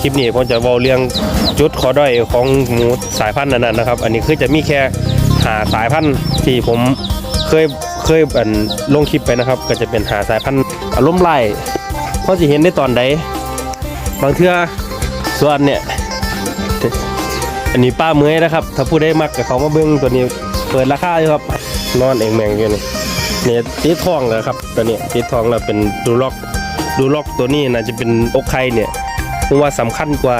คลิปนี้ผมจะเว้าเรื่องจุดขอด้อยของหมูสายพันธุ์นั้นๆนะครับ อันนี้คือจะมีแค่หาสายพันธุ์ที่ผมเคยเคยอันลงคลิปไปนะครับ ก็จะเป็นหาสายพันธุ์อารมณ์ไล่เพราะจะเห็นได้ตอนใดบางเทื่อส่วนเนี่ยอันนี้ป้าเมอยนะครับ ถ้าผู้ได้มักกับเขามาเบิ้งตัวนี้เปิดราคาอยู่ครับ นอนเองแมงอยู่นี่นี่ติดทองแล้วครับตัวนี้ติดทองแล้วเป็นดูล็อกดูล็อกตัวนี้น่าจะเป็นอกไข่เนี่ย ผมว่าสำคัญกว่า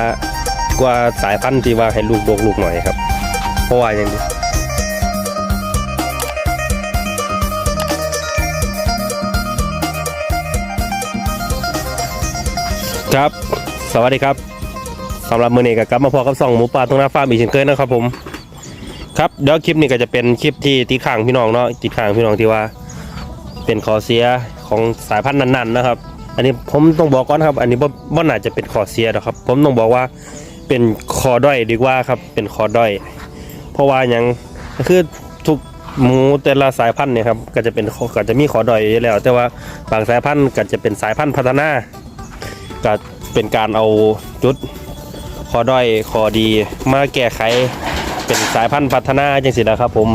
กว่าสายพันธุ์ที่ว่าให้ลูกบกลูกหน่อยครับ เพราะว่าอย่างนี้ครับ สวัสดีครับสำหรับมือนี้ก็กลับมาพอกับสองหมูป่าตรงหน้าฟาร์มอีกเช่นเคยนะครับผมครับเดี๋ยวคลิปนี้ก็จะเป็นคลิปที่ติดข้างพี่น้องเนาะติดข้างพี่น้องที่ว่า เป็นข้อเสียของสายพันธุ์นั้นๆนะครับ อันนี้ผมต้องบอกก่อนครับ อันนี้บ่บ่น่าจะเป็นข้อเสียหรอกครับ ผมต้องบอกว่าเป็นข้อด้อยดีกว่าครับ เป็นข้อด้อย เพราะว่าอย่างคือทุกหมูแต่ละสายพันธุ์เนี่ยครับก็จะเป็นก็จะมีข้อด้อยอยู่แล้ว แต่ว่าบางสายพันธุ์ก็จะเป็นสายพันธุ์พัฒนาก็เป็นการเอาจุดข้อด้อยข้อดีมาแก้ไขเป็นสายพันธุ์พัฒนาจังสินะครับ ผม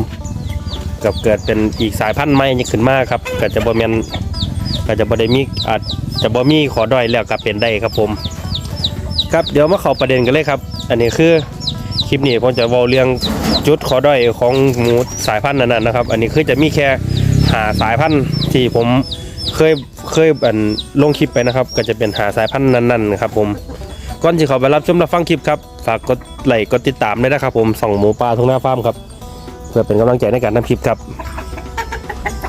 กับเกิดเป็นอีกสายพันธุ์ใหม่ขึ้นมาครับก็จะบ่แม่นก็จะบ่ได้มีอาจ จะบ่มีขอด้อยแล้วก็เป็นได้ครับผม ครับเดี๋ยวมาเข้าประเด็นกันเลยครับ อันนี้คือคลิปนี้ผมจะเว้าเรื่องจุดขอด้อยของหมูสายพันธุ์นั้นๆนะครับ อันนี้คือจะมีแค่หาสายพันธุ์ที่ผมเคยเคยอันลงคลิปไปนะครับ ก็จะเป็นหาสายพันธุ์นั้นๆนะครับผมก่อนที่เขาไปรับชมรับฟังคลิปครับฝากกดไลค์กดติดตามด้วยนะครับผมส่องหมูปลาทุ่งหน้าฟาร์มครับเพื่อเป็นกำลังใจในการทำคลิปครับ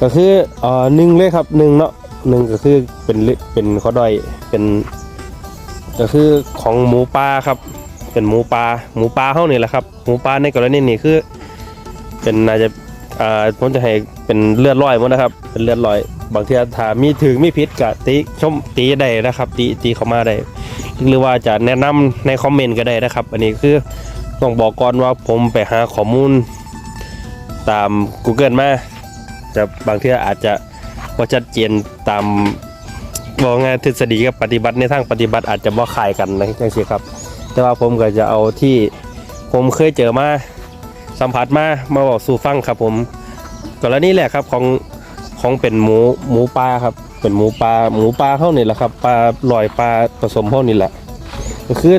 ก็คือเอ่อหนึ่งเลยครับหนึ่งเนาะ หนึ่งก็คือเป็นเป็นข้อด้อยเป็น ก็คือของหมูป่าครับ เป็นหมูป่าหมูป่าเฮานี่แหละครับหมูป่าในกรณีนี้คือ เป็นน่าจะอ่าผมจะให้เป็นเลือดลอยหมดนะครับ เป็นเลือดลอย บางทีถ้ามีถึงมีพิษก็ตีชมตีได้นะครับตีตีเข้ามาได้หรือว่าจะแนะนำในคอมเมนต์ก็ได้นะครับ อันนี้คือต้องบอกก่อนว่าผมไปหาข้อมูลตาม Google มาจะบางทีอาจจะ ว่าชัดเจนตามบอกไงทฤษฎีกับปฏิบัติในทางปฏิบัติอาจจะบ่คล้ายกันนะจังซี่ครับ แต่ว่าผมก็จะเอาที่ผมเคยเจอมาสัมผัสมามาบอกสู่ฟังครับ ผมกรณีแรกครับของของเป็นหมูหมูปลาครับ เป็นหมูปลาหมูปลาเท่านี่แหละครับปลาลอยปลาผสมเท่านี่แหละก็คือ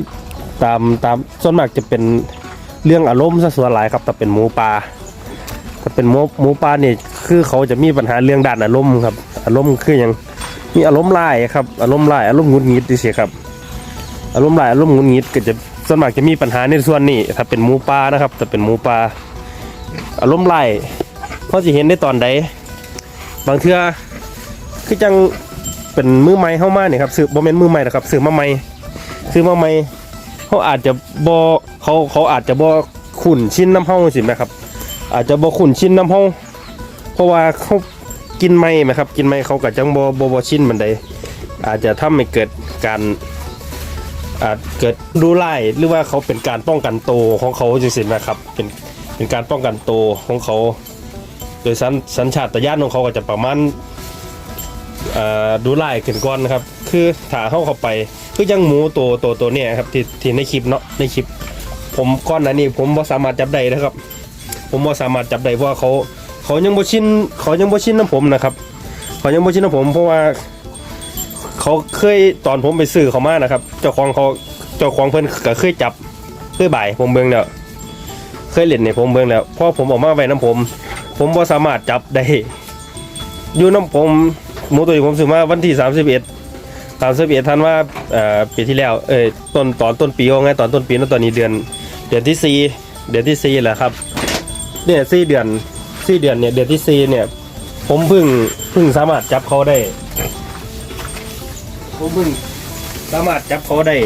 ตามตามส่วนมากจะเป็นเรื่องอารมณ์ซะส่วนหลายครับแต่เป็นหมูปลาถ้าเป็นหมูหมูปลาเนี่ย คือเขาจะมีปัญหาเรื่องด้านอารมณ์ครับ อารมณ์คืออย่างมีอารมณ์ร้ายครับ อารมณ์ร้ายอารมณ์งุดหงิดดิเสียครับ อารมณ์ร้ายอารมณ์งุดหงิดก็จะส่วนมากจะมีปัญหาในส่วนนี้ถ้าเป็นหมูป่านะครับถ้าเป็นหมูป่าอารมณ์ร้ายเพราะจะเห็นได้ตอนใดบางเทื่อคือจังเป็นมือใหม่เข้ามาเนี่ยครับซื้อบ่แม่นมือใหม่นะครับซื้อมาใหม่ซื้อมาใหม่เขาอาจจะบ่เขาเขาอาจจะบ่ขุนชิ้นน้ำเฮาสิแม่ครับ อาจจะบ่ขุนชิ้นน้ำเฮา เพราะว่าเขากินไม่ไหมครับ กินไม่เขาก็จังบ่บ่บ่ชินมันใดอาจจะทำให้เกิดการอาจเกิดดูไล่หรือว่าเขาเป็นการป้องกันโตของเขาจริงๆนะครับ เป็นเป็นการป้องกันโตของเขา โดยสัญสัญชาตญาณของเขาก็จะประมาณอ่าดูไล่ขึ้นก่อนนะครับ คือถ้าเข้าเข้าไปคือยังหมูตัวตัวตัวเนี่ยครับที่ที่ในคลิปเนาะในคลิป ผมก้อนนั้นนี่ผมบ่สามารถจับได้นะครับ ผมบ่สามารถจับได้เพราะว่าเขา เขายังบ่ชินเขายังบ่ชินน้ำผมนะครับ เขายังบ่ชินน้ำผม เพราะว่าเขาเคยตอนผมไปซื้อเขามานะครับ เจ้าของเขาเจ้าของเพิ่นก็เคยจับเคยบ่ายผมเบิ่งแล้วเคยเล่นในผมเบิ่งแล้วพอผมออกมาไว้น้ำผม ผมบ่สามารถจับได้อยู่น้ำผมหมูตัวนี้ผมซื้อมาวันที่31 31ธันวาเอ่อปีที่แล้วเอ้ยต้นตอนต้นปีว่าไงตอนต้นปีแล้วตอนนี้เดือน เดือนที่สี่เดือนที่สี่แหละครับเนี่ยสี่เดือน สี่เดือนเนี่ยเดือนที่สี่เนี่ย ผมเพิ่งเพิ่งสามารถจับเขาได้ ผมเพิ่งสามารถจับเขาได้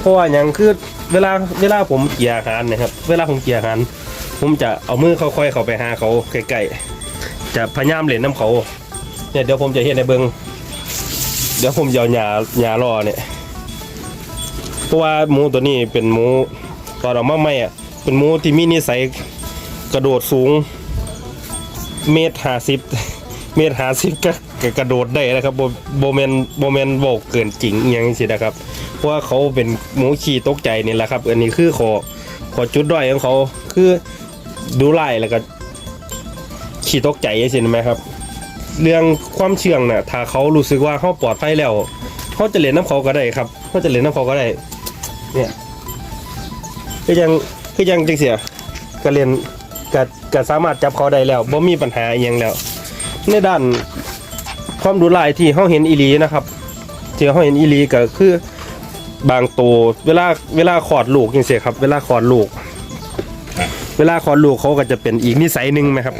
เพราะว่าอย่างคือเวลาเวลาผมเกลี่ยอาหารเนะครับ เวลาผมเกลี่ยอาหารผมจะเอามือค่อยๆเข้าไปหาเขาใกล้ๆจะพยายามเล่นน้ำเขาเนี่ยเดี๋ยวผมจะเห็นในเบิงเดี๋ยวผมจะเอาหญ้าหญ้ารอเนี่ยเพราะว่าหมูตัวนี้เป็นหมูตอนออกมาใหม่อะเป็นหมูที่มีนิสัยกระโดดสูง เมตรห้าสิบเมตรห้าสิบก็กระโดดได้นะครับโบโบแมนโบแมนบอกเกินจริงอย่างนี้สินะครับ เพราะว่าเขาเป็นหมูขี่ตกใจนี่แหละครับ อันนี้คือขอขอจุดด้อยของเขาคือดูไล่แล้วก็ขี่ตกใจใช่ไหมครับ เรื่องความเชื่องน่ะถ้าเขารู้สึกว่าเขาปลอดภัยแล้วเขาจะเล่นน้ำเขาก็ได้ครับเขาจะเล่นน้ำเขาก็ได้ เนี่ยคือยังคือยังจังเสียก็เรียนก็ ก็สามารถจับเขาได้แล้วบ่มีปัญหาอหยังแล้ว ในด้านความดูลายที่เขาเห็นอีหลีนะครับที่เขาเห็นอีหลีก็คือบางตัวเวลาเวลาขอดลูกจังเสียครับ เวลาขอดลูก เวลาขอดลูกเขาก็จะเป็นอีกนิสัยหนึ่งไหมครับ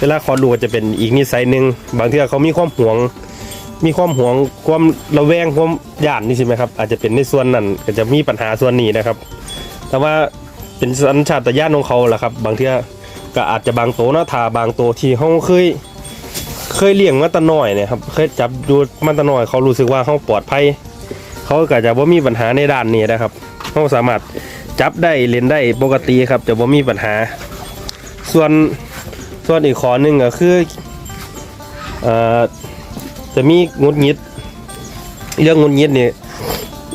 เวลาขอดลูกก็จะเป็นอีกนิสัยหนึ่งบางทีเขามีความหวง มีความหวงความระแวงความหยานนี่ใช่ไหมครับอาจจะเป็นในส่วนนั้นก็จะมีปัญหาส่วนนี้นะครับ แต่ว่า เป็นสัญชาตญาณของเขาแหละครับ บางทีก็อาจจะบางตัวเนาะถ้าบางตัวที่เขาเคยเคยเลี้ยงมาตะน้อยเนี่ยครับเคยจับดูมาตะน้อยเขารู้สึกว่าเขาปลอดภัยเขาก็จะว่ามีปัญหาในด้านนี้นะครับเขาสามารถจับได้เล่นได้ปกติครับจะว่ามีปัญหา ส่วนส่วนอีกข้อหนึ่งก็คืออจะมีงุดหงิดเรื่องงุดหงิดเนี่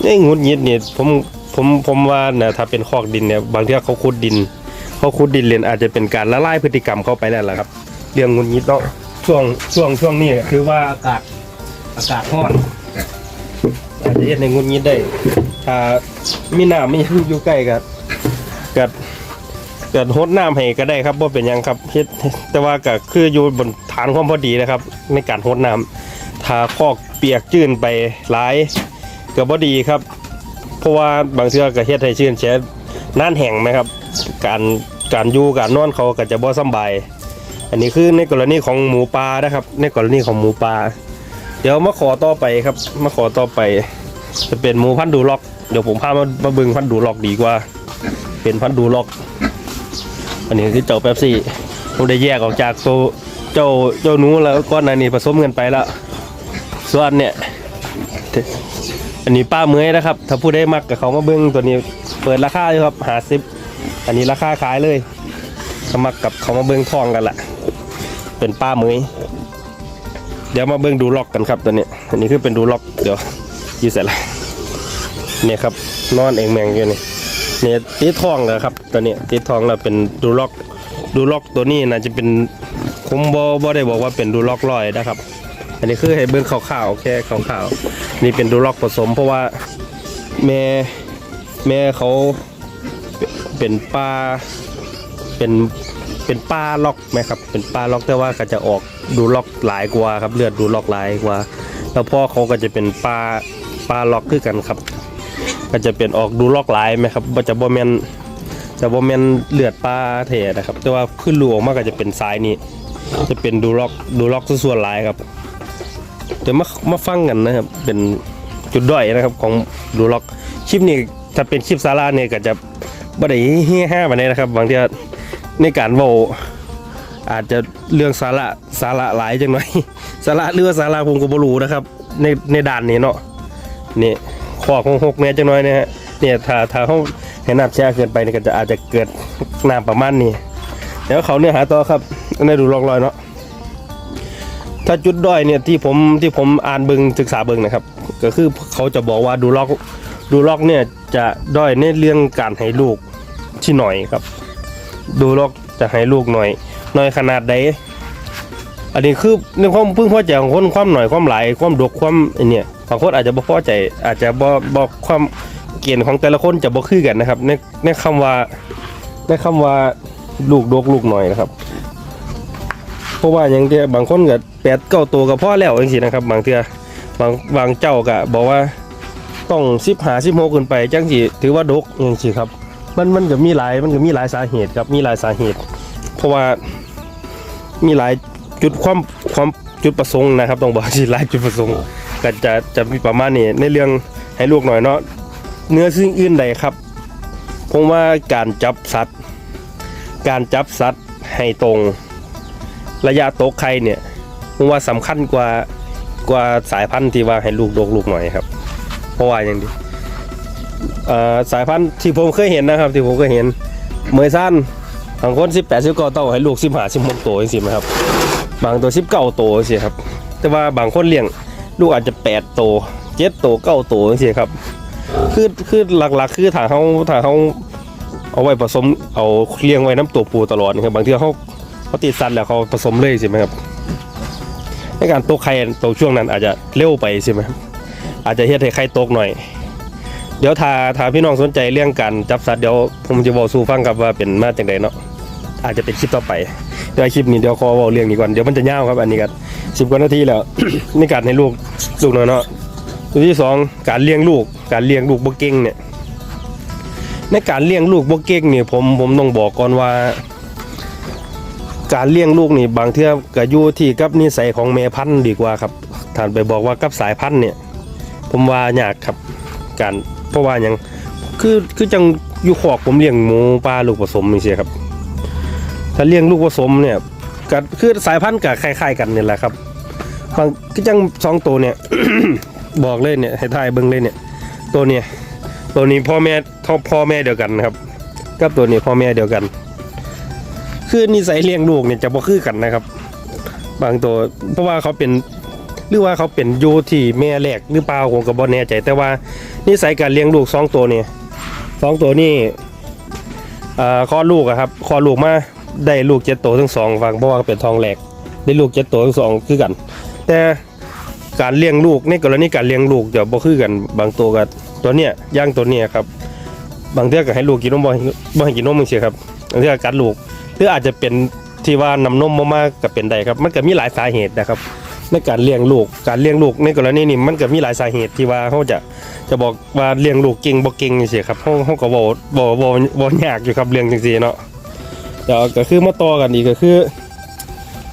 ไอ้งุดหงิดเนี่ยผม ผมผมว่านะถ้าเป็นคอกดินเนี่ยบางทีเขาขุดดินเขาขุดดินเรียนอาจจะเป็นการละลายพฤติกรรมเข้าไปนั่นแหละครับ เรื่องงุดหงิดเนาะช่วงช่วงช่วงนี้คือว่าอากาศอากาศร้อนอาจจะเฮ็ดในงุดหงิดได้ถ้ามีน้ำมีหยังอยู่ใกล้กับกับกับหดน้ำให้ก็ได้ครับว่าเป็นยังครับเฮ็ดแต่ว่าก็คืออยู่บนฐานความพอดีนะครับ ในการหดน้ำถ้าคอกเปียกจื้นไปหลายก็บ่ดีครับ เพราะว่าบางเทื่อก็เฮ็ดให้ชื้นแฉะน่านแห้งไหมครับ การการอยู่การนอนเขาก็จะบ่สำบาย อันนี้คือในกรณีของหมูปลานะครับ ในกรณีของหมูปลาเดี๋ยวมาขอต่อไปครับ มาขอต่อไป จะเป็นหมูพันธุ์ดูล็อกเดี๋ยวผมพามามาบึงพันธุ์ดูล็อกดีกว่า เป็นพันธุ์ดูล็อก อันนี้คือเจ้าแป๊บซี่ผมได้แยกออกจากตัวเจ้าเจ้าหนูแล้วก้อนอันนี้ผสมกันไปแล้วส่วนเนี่ย อันนี้ป้าเมยนะครับ ถ้าผู้ได้มักกับเขามาเบิ้งตัวนี้เปิดราคาอยู่ครับหาซิอันนี้ราคาขายเลยถ้ามักกับเขามาเบิ้งทองกันละเป็นป้าเมยเดี๋ยวมาเบิ้งดูล็อกกันครับตัวนี้ อันนี้คือเป็นดูล็อกเดี๋ยวยี่เสร็จละเนี่ยครับนอนเองแมงอยู่นี่เนี่ยติดทองแล้วครับตัวนี้ติดทองแล้วเป็นดูล็อกดูล็อกตัวนี้นะจะเป็นผมบอบอได้บอกว่าเป็นดูล็อกลอยนะครับ อันนี้คือให้เบิ้งขาวๆแค่ขาวๆนี่เป็นดูล็อกผสม เพราะว่าแม่แม่เขาเป็นปลาเป็นเป็นปลาล็อกไหมครับ เป็นปลาล็อกแต่ว่าก็จะออกดูล็อกหลายกว่าครับเลือดดูล็อกหลายกว่า แล้วพ่อเขาก็จะเป็นปลาปลาล็อกคือกันครับ ก็จะเป็นออกดูล็อกหลายไหมครับจะบ่แมนจะบ่แมนเลือดปลาเทนะครับ แต่ว่าขึ้นรูออกมาก็จะเป็นสายนี้จะเป็นดูล็อกดูล็อกส่วนหลายครับ เดี๋ยวมามาฟังกันนะครับ เป็นจุดด้อยนะครับของดูล็อกคลิปนี้ถ้าเป็นคลิปสาระเนี่ยก็จะบ่ได้เฮี้ยห้ามาเนี่ยนะครับ บางทีในการเว้าอาจจะเรื่องสาระสาระหลายจังหน่อยสาระหรือว่าสาระผมก็บ่รู้นะครับ ในในด่านนี้เนาะนี่ขอของหกเนี่ยจังหน่อยนะฮะเนี่ยถ้าถ้าเขาให้น้ำแช่เกินไปเนี่ยก็จะอาจจะเกิดน้ำประมาณนี้เดี๋ยวเขาเนี่ยหาต่อครับในดูล็อกลอยเนาะ ถ้าจุดด้อยเนี่ยที่ผมที่ผมอ่านเบิงศึกษาเบิงนะครับ ก็คือเขาจะบอกว่าดูล็อกดูล็อกเนี่ยจะด้อยในเรื่องการให้ลูกที่หน่อยครับ ดูล็อกจะให้ลูกหน่อยหน่อยขนาดใดอันนี้คือในความพึ่งพอใจของคนความหน่อยความหลายความดกความไอเนี่ยบางคนอาจจะบ่พอใจอาจจะบ่บอกความเกณฑ์ของแต่ละคนจะบ่คือกันนะครับในในคำว่าในคำว่าลูกดกลูกหน่อยนะครับ เพราะว่าอย่างเดียวบางคนก็แปดเก้าตัวก็พอแล้วจังซี่นะครับบางเทือบางบางเจ้าก็บอกว่าต้องสิบหาสิบหกขึ้นไปจังสิถือว่าดกจังซี่ครับ มันมันก็มีหลายมันก็มีหลายสาเหตุครับมีหลายสาเหตุ เพราะว่ามีหลายจุดความความจุดประสงค์นะครับต้องบอกที่หลายจุดประสงค์ก็จะจะมีประมาณนี้ในเรื่องให้ลูกหน่อยเนาะเนื้อสิ่งอื่นใดครับผมว่าการจับสัตว์ การจับสัตว์ให้ตรง ระยะโตกไข่เนี่ยผมว่าสำคัญกว่ากว่าสายพันธุ์ที่ว่าให้ลูกดกลูกหน่อยครับ เพราะว่าอย่างนี้สายพันธุ์ที่ผมเคยเห็นนะครับ ที่ผมเคยเห็นเมยสั้นบางคนสิบแปดสิบเก้าโตวให้ลูกสิบห้าสิบหกโตวจังซี่ไหมครับ บางตัวสิบเก้าโตวจังซี่ครับ แต่ว่าบางคนเลี้ยงลูกอาจจะแปดโตวเจ็ดตัวเก้าตัวจังซี่ครับ คือคือหลักๆ คือถ้าเขาถ้าเขาเอาไว้ผสมเอาเลี้ยงไว้น้ำตัวปูตลอดนะครับบางทีเขา เขาติดสัตว์แล้วเขาผสมเลยใช่ไหมครับในการตกไข่ตกช่วงนั้นอาจจะเร็วไปใช่ไหมอาจจะเฮ็ดให้ไข่ตกหน่อย เดี๋ยวถ้าถ้าพี่น้องสนใจเรื่องการจับสัตว์เดี๋ยวผมจะบอกสู่ฟังครับว่าเป็นมาจากไหนเนาะอาจจะเป็นคลิปต่อไปเดี๋ยวคลิปนี้เดี๋ยวขอบอกเรื่องนี้ก่อนเดี๋ยวมันจะยาวครับอันนี้กันสิบกว่านาทีแล้วในการให้ลูกลูกน้อยเนาะตัวที่สองการเลี้ยงลูก การเลี้ยงลูกบ่เก่งเนี่ยในการเลี้ยงลูกบ่เก่งเนี่ยผมผมต้องบอกก่อนว่า การเลี้ยงลูกนี่บางเทื่อก็อยู่ที่กับนิสัยของแม่พันธุ์ดีกว่าครับท่านไปบอกว่ากับสายพันธุ์เนี่ย ผมว่ายากครับ การเพราะว่าหยังคือคือจังอยู่ขอกผมเลี้ยงหมูปลาลูกผสมนี่สิครับ ถ้าเลี้ยงลูกผสมเนี่ยก็คือสายพันธุ์ก็คล้ายๆกันนี่แหละครับบางคือจังสองตัวเนี่ยบอกเลยเนี่ยให้ทายเบิ้งเลยเนี่ย ตัวเนี่ยตัวนี้พ่อแม่ทอพ่อแม่เดียวกันนะครับ กับตัวนี้พ่อแม่เดียวกัน คือนิสัยเลี้ยงลูกเนี่ยจะบ่คือกันนะครับ บางตัวเพราะว่าเขาเป็นหรือว่าเขาเป็นโยที่แม่แรกหรือเปล่าผมก็บ่แน่ใจแต่ว่านิสัยการเลี้ยงลูกสองตัวเนี่ยสองตัวนี่คลอดลูกอะครับคลอดลูกมาได้ลูกเจ็ดตัวทั้งสองฟังเพราะว่าเป็นทองแหลกได้ลูกเจ็ดตัวทั้งสองคือกัน แต่การเลี้ยงลูกในกรณีการเลี้ยงลูกจะบ่คือกันบางตัวกับตัวเนี้ยย่างตัวเนี้ยครับ บางเทื่อก็ให้ลูกกินนมบ่ให้บ่ให้กินนมมึงเสียครับบางเทื่อกกัดลูก หรืออาจจะเป็นที่ว่านำนมบ่มากก็เป็นได้ครับ มันก็มีหลายสาเหตุนะครับ ในการเลี้ยงลูกการเลี้ยงลูกในกรณีนี้มันก็มีหลายสาเหตุที่ว่าเขาจะจะบอกว่าเลี้ยงลูกเก่งบ่เก่งจังซี่ครับเขาเขาก็บ่บ่บ่บ่ยากอยู่ครับเรื่องจังซี่เนาะเดี๋ยวก็คือมาต่อกันอีกก็คือ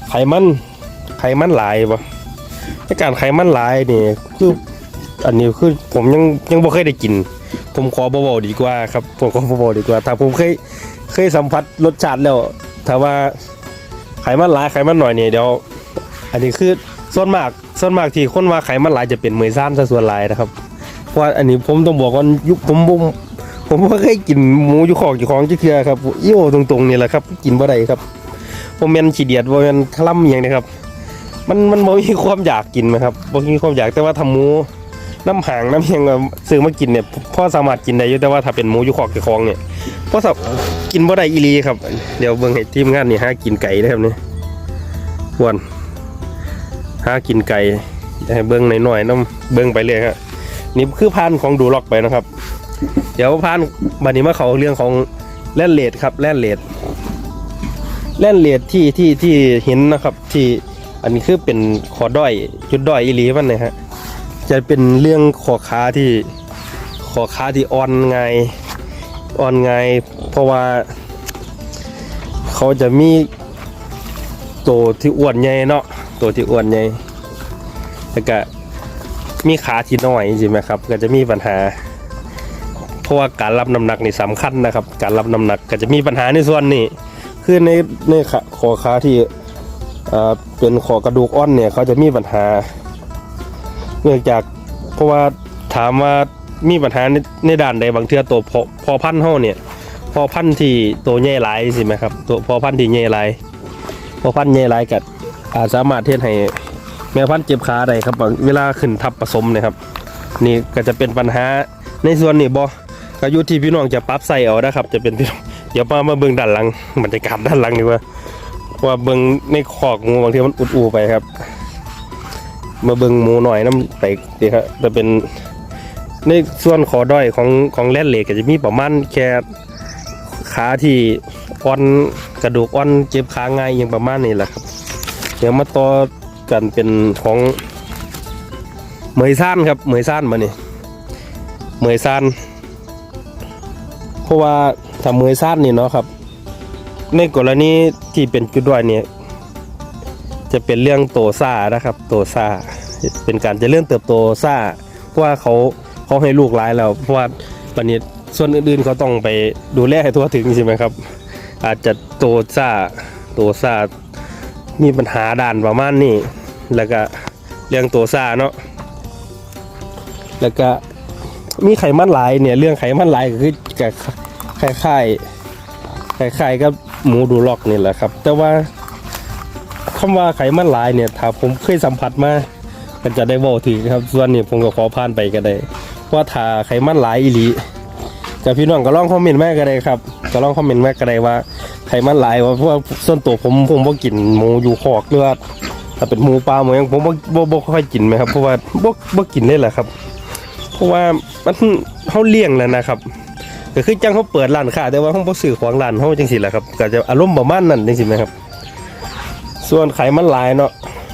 ไขมันไขมันหลายบ่ในการไขมันหลายนี่คืออันนี้คือผมยังยังบ่เคยได้กิน ผมขอบ่บอกดีกว่าครับผมขอบ่บอกดีกว่า ถ้าผมเคย เคยสัมผัสรสชาติแล้วถ้าว่าไขมันหลายไขมันหน่อยนี่เดี๋ยว อันนี้คือส่วนมากส่วนมากที่คนว่าไขมันหลายจะเป็นเมยซ่านซะส่วนหลายนะครับเพราะอันนี้ผมต้องบอกว่ายุคผมผมผมบ่เคยกินหมูอยู่ของอยู่ของจักเทื่อครับอีโอตรงๆนี่แหละครับ กินบ่ได้ครับผมแมนขี้เดียดบ่แมนคล่ำอย่างนี้ครับ มันมันบ่มีความอยากกินนะครับบ่มีความอยากแต่ว่าทำหมู น้ำหางน้ำเฮียงซื้อมากินเนี่ยพ่อสามารถกินได้อยู่แต่ว่าถ้าเป็นหมูอยู่ขอกอยู่ของเนี่ยพ่อสับกินบ่ได้อีหลีครับ เดี๋ยวเบิ่งให้ทีมงานนี่หากินไก่นะครับนี่ทวนหากินไก่ให้เบิ่งหน่อยๆน้ำเบิ่งไปเลยครับนี่คือพันของดูล็อกไปนะครับ เดี๋ยวพันธุ์บัดนี้มาเขาเรื่องของแล่นเลดครับแล่นเลดแล่นเลดที่ที่ที่เห็นนะครับที่อันนี้คือเป็นขอด้อยจุดด้อยอีหลีมันนะฮะ จะเป็นเรื่องขอขาที่ขอขาที่อ่อนไงอ่อนไงเพราะว่า เขาจะมีตัวที่อ้วนใหญ่เนาะตัวที่อ้วนใหญ่แล้วก็มีขาที่น้อยใช่ไหมครับ ก็จะมีปัญหา เพราะว่าการรับน้ำหนักนี่สำคัญนะครับ การรับน้ำหนักก็จะมีปัญหาในส่วนนี้คือในในขาคอขาที่เอ่อเป็นขอกระดูกอ่อนเนี่ยเขาจะมีปัญหา เนื่องจากเพราะว่าถามว่ามีปัญหาในในด้านใดบางเทือตัวพอพอพันธุ์เฮาเนี่ย พอพันธุ์ที่ตัวใหญ่หลายสิไหมครับตัวพอพันธุ์ที่ใหญ่หลายพอพันธุ์ใหญ่หลายกัดอาจสามารถเทศให้แม่พันธุ์เจ็บขาได้ครับ เวลาขึ้นทับผสมนะครับ นี่ก็จะเป็นปัญหาในส่วนนี้บ่ก็อยู่ที่พี่น้องจะปรับใส่เอานะครับ จะเป็นพี่น้องเดี๋ยวมามาเบิ่งด้านหลังบรรยากาศด้านหลังดีกว่าว่าเบิ่งในคอกงูบางทีมันอุดอูไปครับ มาเบิงหมูหน่อยน้ำไปดีครับจะเป็นในส่วนคอด้อยของของแรดเหล็กก็จะมีประมาณแค่ขาที่อ่อนกระดูกอ่อนเจ็บขาง่ายอย่างประมาณนี้แหละครับ เดี๋ยวมาต่อกันเป็นของเหมยซ่านครับเหมยซ่านมานี่เหมยซ่านเพราะว่าถ้ามือสั้นนี่เนาะครับ ในกรณีที่เป็นจุดด้อยเนี่ย จะเป็นเรื่องโตซ่านะครับ โตซ่า เป็นการจะเรื่องเติบโตซ่า เพราะว่าเขาเขาให้ลูกหลายแล้ว เพราะว่าตอนนี้ส่วนอื่นๆเขาต้องไปดูแลให้ทั่วถึงใช่ไหมครับ อาจจะโตซ่า โตซ่า มีปัญหาด่านประมาณนี้ แล้วก็เรื่องโตซ่าเนาะ แล้วก็มีไขมันหลายเนี่ยเรื่องไขมันหลายก็คือกับคล้ายๆคล้ายๆกับหมูดูล็อกนี่แหละครับ แต่ว่า คำว่าไขมันหลายเนี่ยถ้าผมเคยสัมผัสมาก็จะได้เว้าถือครับ ส่วนนี้ผมก็ขอผ่านไปก็ได้ว่าถ้าไขมันหลายอีหลีกับพี่น้องก็ลองคอมเมนต์แม่ก็ได้ครับก็ลองคอมเมนต์แม่ก็ได้ว่าไขมันหลายว่าเพราะส่วนตัวผมผมบ่กินหมูอยู่คอกหรือว่าถ้าเป็นหมูปลาหมูยังผมบ่บ่บ่ค่อยกินไหมครับเพราะว่าบ่บ่กินเลยแหละครับ เพราะว่ามันเฮาเลี้ยงแล้วนะครับก็คือจังเขาเปิดร้านค้าแต่ว่าเขาบ่ซื้อของร้านเขาจังซี่แหละครับก็จะอารมณ์ประมาณนั้นจังไหมครับ ส่วนไขมันหลายเนาะ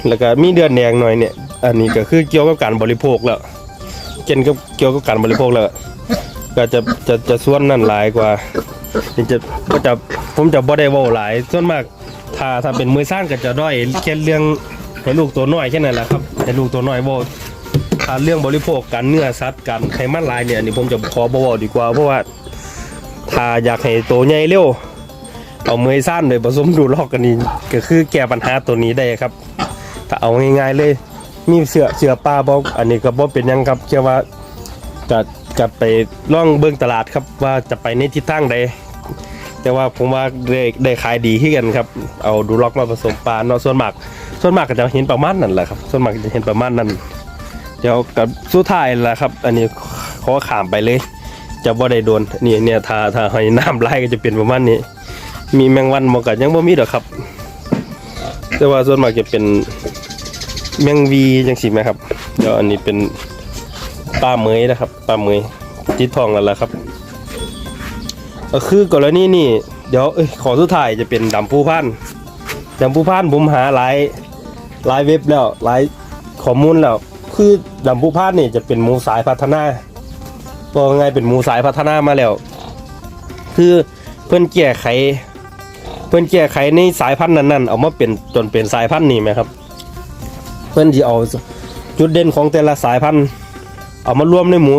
แล้วก็มีเดือนแดงหน่อยเนี่ย อันนี้ก็คือเกี่ยวกับการบริโภคแล้วเกี่ยวกับเกี่ยวกับการบริโภคแล้วก็จะจะจะส่วนนั่นหลายกว่านี่จะก็จะผมจะบ่ได้เว้าหลาย ส่วนมากถ้าถ้าเป็นมือสร้างก็จะด้อยแค่เรื่องให้ลูกตัวน้อยแค่นั้นแหละครับให้ลูกตัวน้อยเว้าถ้าเรื่องบริโภคการเนื้อสัตว์การไขมันหลายเนี่ยอันนี้ผมจะขอบ่เว้าดีกว่าเพราะว่าถ้าอยากให้โตใหญ่เร็ว เอาเมยสั้นเลยผสมดูลอกกันนี่ก็คือแก้ปัญหาตัวนี้ได้ครับ ถ้าเอาง่ายๆเลย มีเสือเสือปลาบอกอันนี้ก็บ่เป็นยังครับแค่อว่าจะจะไปล่องเบิ่งตลาดครับว่าจะไปในทิศทางใดแต่ว่าผมว่าได้ได้ขายดีขึ้นกันครับ เอาดูล็อกมาผสมปลาเนาะส่วนมาก ส่วนมากก็จะเห็นประมาณนั้นแหละครับ ส่วนมากจะเห็นประมาณนั้น เดี๋ยวกับสุดท้ายละครับ อันนี้ขอขามไปเลย จะบ่าได้โดนนี่เนี่ยถ้าถ้าให้น้ำไหลก็จะเป็นประมาณนี้ มีแมงวันมอกัดยังบ่มีดอกครับ แต่ว่าส่วนมากจะเป็นแมงวีจังสิไหมครับเดี๋ยวอันนี้เป็นปลาเมยนะครับปลาเมยจิตทองแล้วล่ะครับก็คือกรณีนี่เดี๋ยวเอ้ยขอสุดท้ายจะเป็นดำผู้พันดำผู้พันผมหาหลายหลายเว็บแล้วหลายข้อมูลแล้วคือดำผู้พันนี่จะเป็นหมูสายพัฒนาบอกง่ายเป็นหมูสายพัฒนามาแล้ว คือเพื่อนแก้ไข เพื่อนแก้ไขในสายพันธุ์นั้นๆเอามาเป็นจนเป็นสายพันธุ์นี้ไหมครับ เพื่อนที่เอาจุดเด่นของแต่ละสายพันธุ์ เอามารวมในหมู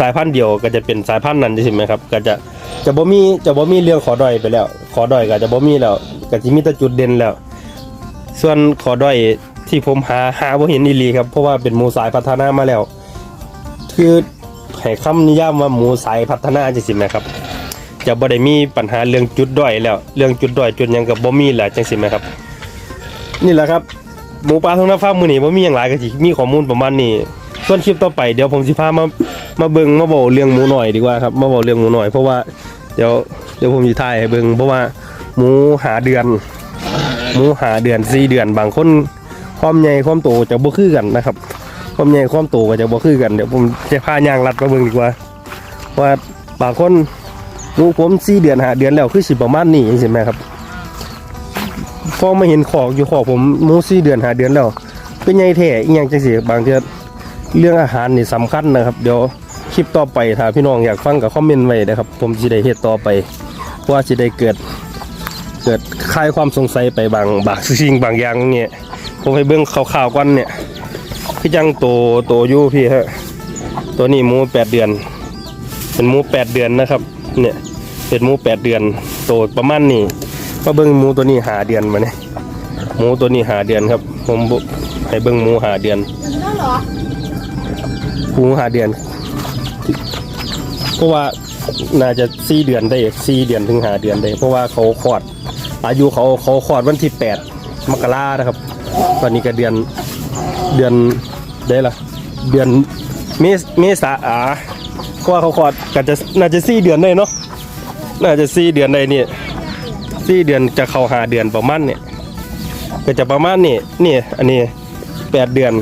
สายพันธุ์เดียวก็จะเป็นสายพันธุ์นั้นใช่ไหมครับ ก็จะจะบ่มีจะบ่มีเรื่องขอด้อยไปแล้ว ขอด้อยก็จะบ่มีแล้วก็จะมีแต่จุดเด่นแล้ว ส่วนขอด้อยที่ผมหาหาบ่เห็นอีหลีครับเพราะว่าเป็นหมูสายพัฒนามาแล้ว คือให้คำนิยามว่าหมูสายพัฒนาจังซี่ไหมครับ จะบ่ได้มีปัญหาเรื่องจุดด้อยแล้ว เรื่องจุดด้อยจุดยังกับบ่มีแหละจังซี่แหมครับ นี่แหละครับหมูป่าทองน้ำฟ้ามือนี้บ่มีหยังหลายก็สิมีข้อมูลประมาณนี้ส่วนคลิปต่อไปเดี๋ยวผมสิพามามาเบิ่งมาเว้าเรื่องหมูหน่อยดีกว่าครับมาเว้าเรื่องหมูหน่อยเพราะว่าเดี๋ยวเดี๋ยวผมสิถ่ายให้เบิ่งเพราะว่าหมูหาเดือน หมูหาเดือน4เดือนบางคนความใหญ่ความโตจะบ่คือกันนะครับ ความใหญ่ความโตก็จะบ่คือกันเดี๋ยวผมจะพาย่างลัดมาเบิ่งดีกว่าว่าบางคน หมูผมสี่เดือนหาเดือนแล้วคือสิประมาณนี้ใช่ไหมครับพองไมาเห็นขอกอยู่ขอกผมมูสี่เดือนหาเดือนแล้ว เป็นไงแท้อีหยังจังสิบางเทื่อเรื่องอาหารนี่สำคัญนะครับ เดี๋ยวคลิปต่อไปถ้าพี่น้องอยากฟังก็คอมเมนต์ไว้นะครับ ผมสิได้เฮ็ดต่อไปว่าสิได้เกิดเกิดคลายความสงสัยไปบางบางสิ่งบางอย่างเนี่ยผมให้เบิ่งข่าวๆก่อนเนี่ยคือจังโตโตอยู่พี่ฮะตัวนี้มูแปดเดือน เป็นมูแปดเดือนนะครับ เนี่ย เป็นหมูแปดเดือนโตประมาณนี้มาเบิ้งหมูตัวนี้หาเดือนมาเนี่ยหมูตัวนี้หาเดือนครับ ผมบ่ให้เบิ้งหมูหาเดือนถึงแล้วเหรอหมูหาเดือนเพราะว่าน่าจะสี่เดือนได้สี่เดือนถึงหาเดือนได้ เพราะว่าเขาคลอด อายุเขาเขาคลอดวันที่แปดมกรานะครับ ตอนนี้ก็เดือนเดือนได้ละเดือนเมษเมษาอ่าเพราะว่าเขาคลอดก็จะน่าจะสี่เดือนได้เนาะ น่าจะสี่เดือนได้เนี่ยสี่เดือนจะเข้าหาเดือนประมาณเนี่ยก็จะประมาณนี่นี่อันนี้แปดเดือน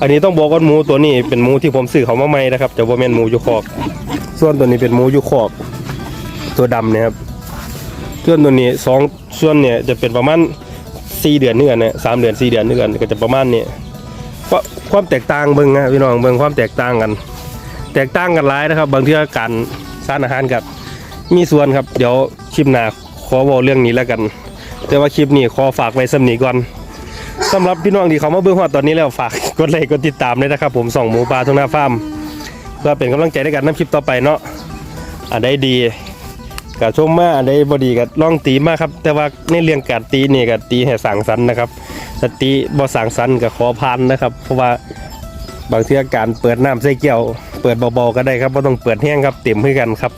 อันนี้ต้องบอกว่าหมูตัวนี้เป็นหมูที่ผมซื้อเขามาใหม่นะครับจะว่าแม่นหมูยูคอก ส่วนตัวนี้เป็นหมูยูคอก ตัวดำเนี่ยครับส่วนตัวนี้สองส่วนเนี่ยจะเป็นประมาณสี่เดือนนี่กันเนี่ยสามเดือนสี่เดือนนี่กันก็จะประมาณนี้ก็ความแตกต่างเบิ่งนะพี่น้องเบิ่งความแตกต่างกัน แตกต่างกันหลายนะครับ บางทีก็การสร้างอาหารกับ มีส่วนครับ เดี๋ยวคลิปหน้าขอวอาเรื่องนี้แล้วกัน แต่ว่าคลิปนี้ขอฝากไว้สำนีก่อนสำหรับพี่น้องที่เขามาเบิ่งฮอดตอนนี้แล้วฝากกดไลค์กดติดตามเลยนะครับผมส่องหมูปลาทุ่งนาฟาร์มเพื่อเป็นกำลังใจในการนำคลิปต่อไปเนาะอันใดดีก็ชมมาอันใดบ่ดีก็ลองตีมากครับ แต่ว่าในเรื่องการตีนี่ก็ตีให้สั่งสรรค์นะครับถ้าตีบ่สั่งสรรค์ก็ขอพันนะครับ เพราะว่าบางทีการเปิดน้ำใส่แก้วเปิดเบาๆก็ได้ครับบ่ต้องเปิดแห้งครับเต็มให้กันครับ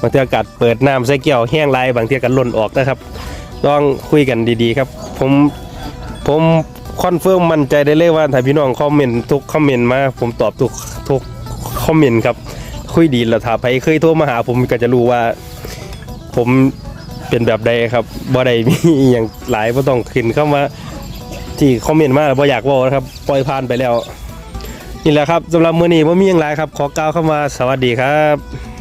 บางเทีอากาศเปิดน้ำใส่แก้วแห้งไรบางเทีก็ล่นออกนะครับต้องคุยกันดีๆครับ ผมผมคอนเฟิร์มมั่นใจได้เลยว่าถ้าพี่น้องคอมเมนต์ทุกคอมเมนต์มาผมตอบทุกทุกคอมเมนต์ครับคุยดีแล้วถ้าใครเคยโทรมาหาผมก็จะรู้ว่า ผมเป็นแบบใดครับบ่ได้มีอย่างหลายบ่ต้องขึ้นเข้ามาที่คอมเมนต์มาบ่อยากเว้านะครับปล่อยผ่านไปแล้ว นี่แหละครับสำหรับมื้อนี้บ่มีหยังหลายครับ ขอกล่าวเข้ามาสวัสดีครับ